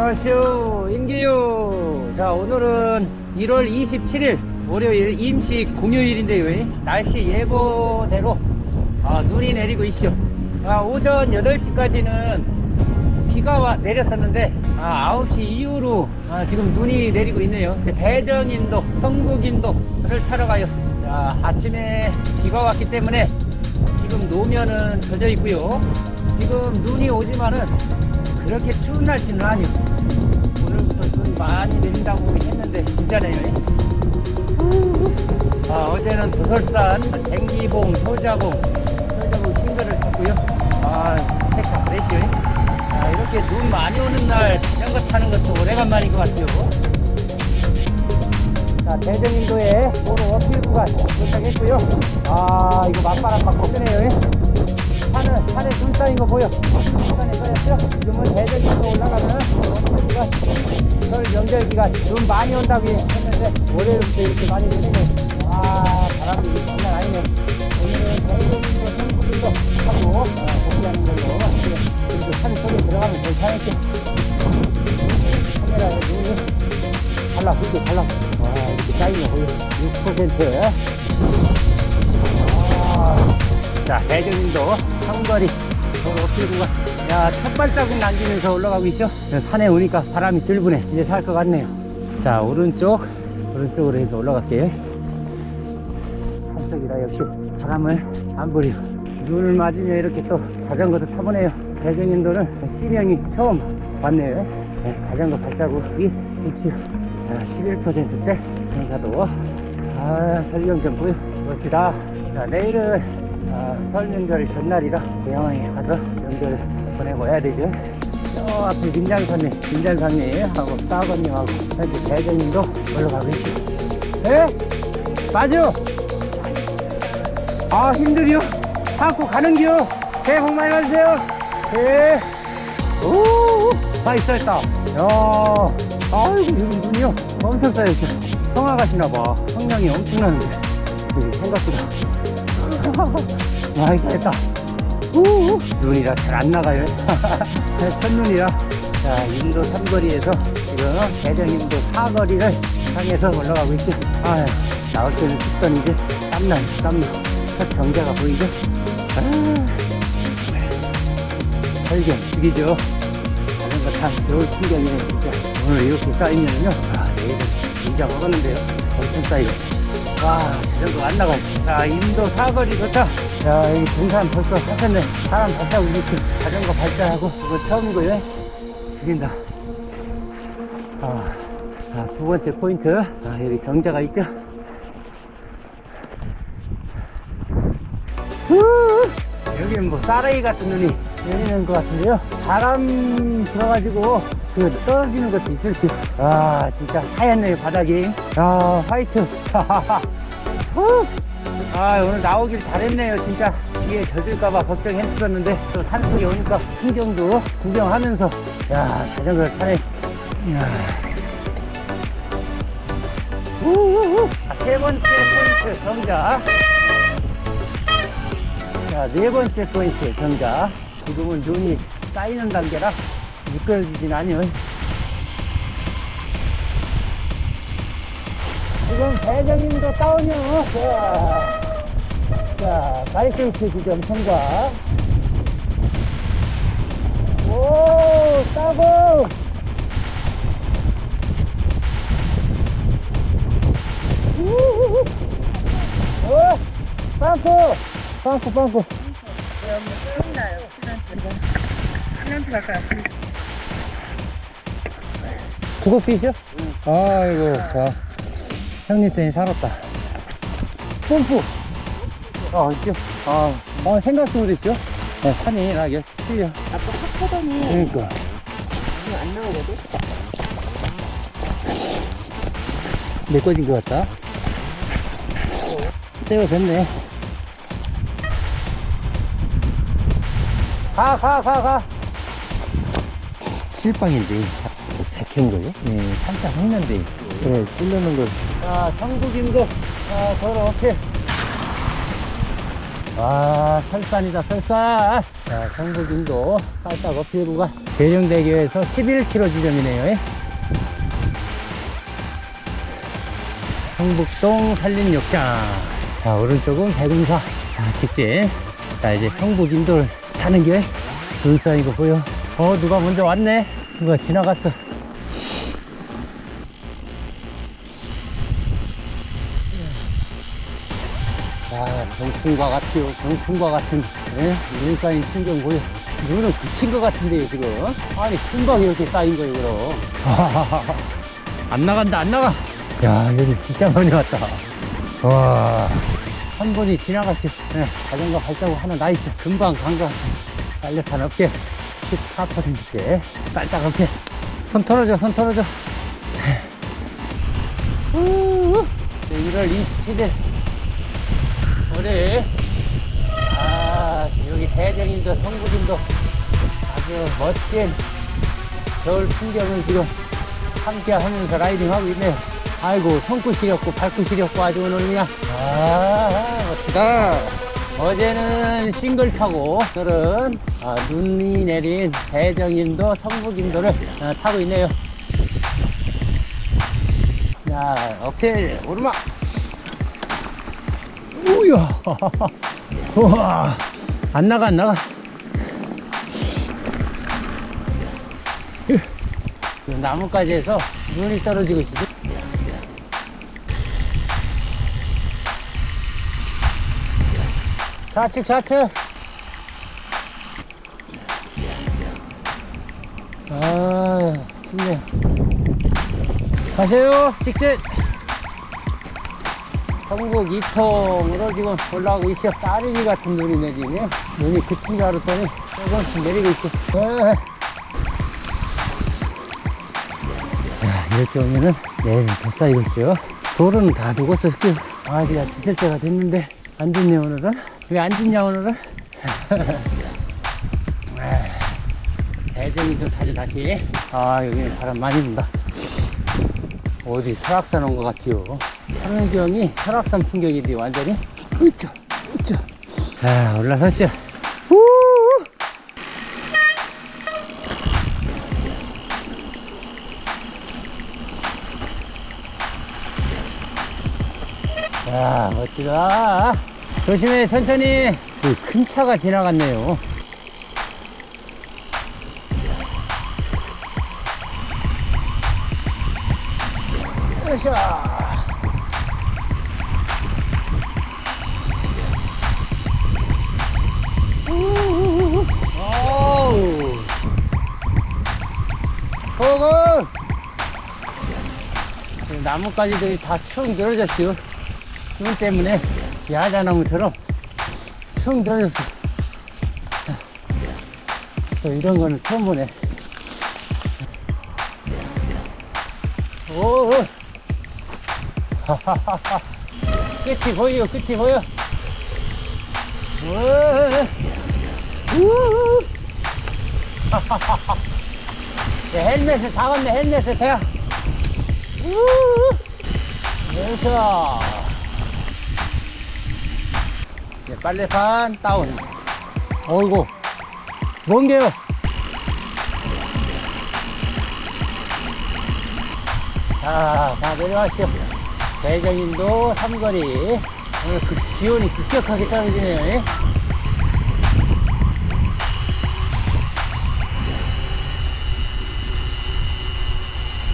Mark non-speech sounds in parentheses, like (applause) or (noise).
안녕하세요. 인기요. 자 오늘은 1월 27일 월요일 임시 공휴일인데요 날씨 예보대로 아, 눈이 내리고 있죠. 아, 오전 8시까지는 비가 와, 내렸었는데 아, 9시 이후로 아, 지금 눈이 내리고 있네요. 대정인도 성북인도를 타러 가요. 자 아침에 비가 왔기 때문에 지금 노면은 젖어 있고요. 지금 눈이 오지만은 그렇게 추운 날씨는 아니고 눈 많이 내린다고 했는데 진짜네요. 아, 어제는 도설산 쟁기봉 효자봉 효자봉 싱글을 탔고요. 아 스펙타 프레시요. 아, 이렇게 눈 많이 오는 날 자전거 타는 것도 오래간만인 것 같아요. 자 대전인도에 도로 어필 구간 도착했고요. 아 이거 맞바람 맞고 끄네요 산은 산에 눈 쌓인 거 보여. 산에 쌓였죠? 지금은 대전인도 올라가면 어필 구간 설 명절 기간 눈 많이 온다고 했는데 월요일부터 이렇게 많이 내리네. 아 바람이 장난 아니네 자 대전인도 상거리 도로 어필구가? 야첫 발자국 남기면서 올라가고 있죠? 산에 오니까 바람이 들 부네. 이제 살 것 같네요. 자 오른쪽 오른쪽으로 해서 올라갈게요 산속이라 역시. 바람을 안 부려. 눈을 맞으며 이렇게 또 자전거도 타보네요. 대전인도는 시령이 처음 왔네요. 네, 자전거 발자국이 있죠 11%대 경사도. 아 설경 좀 보여. 멋지다. 자 내일은 아, 설 명절 전날이라 고향에 가서 명절 보내고 해야 되죠 저 앞에 김장선님 김장선님하고 싸아버님하고 현재 대전님도 올라가고 있죠 네? 맞아 아 힘들이요 하고 가는겨 새해 복 많이 받으세요 네 오, 많이 쌓였다. 야, 아이고, 눈이요. 엄청 쌓여있어. 성화 가시나봐. 성량이 엄청나는데. 생각보다. 많이 쌓였다. 우 눈이라 잘 안 나가요. (laughs) 첫눈이라. 자, 인도 삼거리에서 지금 대전인도 사거리를 향해서 올라가고 있지. 아 나올 때는 춥더니 이제 땀나요, 땀나. 첫 경계가 보이죠? 아. 설경 죽이죠. 자전거 참 겨울 풍경이네 진짜. 오늘 이렇게 쌓이면요. 아 내일은 진짜 먹었는데요. 엄청 쌓이고. 와안 나가요. 자 인도 사거리 좋다. 자 여기 등산 벌써 하셨네. 사람 발자국 이렇게 자전거 발자하고 이거 처음이고요. 죽인다. 아, 자, 두 번째 포인트. 아, 여기 정자가 있죠? 후! 여기는 뭐 쌀아이 같은 눈이 내리는 것 같은데요. 바람 들어가지고 그 떨어지는 것도 있을 듯. 아, 진짜 하얗네요, 바닥이. 아, 화이트. (laughs) 후! 아, 오늘 나오길 잘했네요, 진짜. 뒤에 젖을까봐 걱정했었는데, 또 산속에 오니까 풍경도 구경하면서, 야, 자전거를 타네. 이야. 우우우. 자, 세 번째 포인트 정자. 자, 네 번째 포인트 정자. 지금은 눈이 쌓이는 단계라 미끄러지진 않아요. 지금 대전인도 다운이요. 자, 자, 가이센스 지점 통과. 빵꾸, 빵꾸. 주걱빛이요? 아이고, 자. 형님 때문에 살았다. pom프! 아, 있죠? 아, 아 생각도 못했죠? 아, 산이 나 역시 틀려. 아까 확 하더니 그러니까. 안 나오거든? 메꿔진 것 같다. 때가 됐네. 가, 가, 가, 가. 실방인데, 백현 거요? 네, 살짝 했는데. 그래, 뚫려는 걸. 자, 성북인도, 아, 도로 어필. 와, 설산이다, 설산. 자, 성북인도, 살짝 어필 구간. 계룡대교에서 11km 지점이네요. 예. 성북동 산림욕장. 자, 오른쪽은 백운사. 자, 직진. 자, 이제 성북인돌 타는 길. 눈 쌓인 거 보여. 어, 누가 먼저 왔네. 누가 지나갔어. 아, 병풍과 같아요. 병풍과 같은, 예? 눈 쌓인 풍경 보여. 눈은 굳힌 것 같은데요, 지금. 아니, 금방 이렇게 쌓인 거예요, 그럼. (laughs) 안 나간다, 안 나가. 야, 여기 진짜 많이 왔다. 와, 한 분이 지나가시, 예, 자전거 발자국 하나 나이스. 금방 간 거. 빨래판 없게. 14%대. 깔짝없게. 손 털어줘, 손 털어줘. 우, 1월 27일. 우리 아 여기 대정인도 성북인도 아주 멋진 겨울 풍경을 지금 함께 하면서 라이딩 하고 있네요 아이고 손끝 시렸고 발끝 시렸고 아주 오늘 그냥 아 멋지다. 어제는 싱글 타고 오늘은 아, 눈이 내린 대정인도 성북인도를 아, 타고 있네요. 자 오케이. 오르막. 우야. (laughs) 우와. 안 나가 안 나가. 그 나뭇가지에서 눈이 떨어지고 있어 좌측 좌측 아 춥네 가세요 직진 전국 이통으로 지금 올라가고 있어. 따르비 같은 눈이 내리네. 눈이 그친 줄 알았더니 조금씩 내리고 있어. 에. 자, 이렇게 오면은 내일은 더 쌓이고 있어. 돌은 다 녹았어. 그 아지가 짖을 때가 됐는데 안 짖네 오늘은. 왜안 짖냐 오늘은? (laughs) 대전이 좀 타죠 다시. 아 여기는 바람 많이 분다. 어디 설악산 온 것 같지요. 산후경이 설악산 풍경인데 완전히 으쌰 으쌰 자 올라서시오 우 자, 멋지다. 조심해, 천천히. 그큰 차가 지나갔네요. 으쌰. 고고! 나뭇가지들이 다축 늘어졌어요. 눈 때문에 야자나무처럼 축 늘어졌어. 자, 또 이런 거는 처음 보네. 오! 하하하하. (laughs) 끝이 보여, 끝이 보여. 오! 우! 하하하하. 네, 헬멧을 다 건네, 헬멧을 대야. 우! 여기서. 네, 빨래판 다운. 어이구. 뭔 게요? 자, 다 내려가시오. 대정인도 삼거리. 오늘 그 기온이 급격하게 떨어지네요. 예?